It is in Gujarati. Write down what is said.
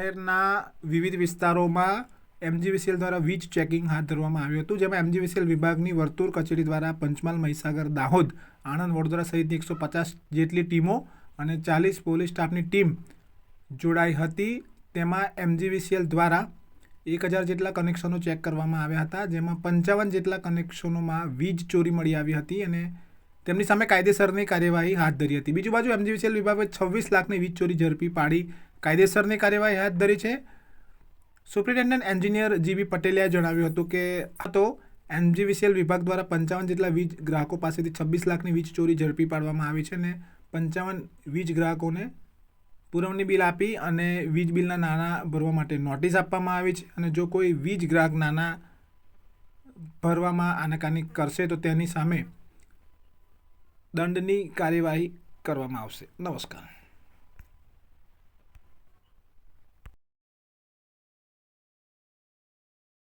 શહેરના વિવિધ વિસ્તારોમાં એમજીવીસીએલ દ્વારા વીજ ચેકિંગ હાથ ધરવામાં આવ્યું હતું, જેમાં એમજીવીસીએલ વિભાગની વર્તુળ કચેરી દ્વારા પંચમહાલ, મહીસાગર, દાહોદ, આણંદ, વડોદરા સહિતની એકસો પચાસ જેટલી ટીમો અને ચાલીસ પોલીસ સ્ટાફની ટીમ જોડાઈ હતી. તેમાં એમજીવીસીએલ દ્વારા એક હજાર જેટલા કનેક્શનો ચેક કરવામાં આવ્યા હતા, જેમાં પંચાવન જેટલા કનેક્શનોમાં વીજ ચોરી મળી આવી હતી અને તેમની સામે કાયદેસરની કાર્યવાહી હાથ ધરી હતી. બીજી બાજુ એમજીવીસીએલ વિભાગે છવ્વીસ લાખની વીજ ચોરી ઝડપી પાડી કાયદેસરની કાર્યવાહી હાથ ધરી છે. સુપ્રિન્ટેન્ડન્ટ એન્જિનિયર જીબી પટેલિયાએ જણાવ્યું હતું કે, આ તો એમજીવીસીએલ વિભાગ દ્વારા પંચાવન જેટલા વીજ ગ્રાહકો પાસેથી છવ્વીસ લાખની વીજ ચોરી ઝડપી પાડવામાં આવી છે અને પંચાવન વીજ ગ્રાહકોને પુરવણી બિલ આપી અને વીજ બિલના નાણાં ભરવા માટે નોટિસ આપવામાં આવી છે અને જો કોઈ વીજ ગ્રાહક નાણાં ભરવામાં આનાકાની કરશે તો તેની સામે દંડની કાર્યવાહી કરવામાં આવશે. નમસ્કાર.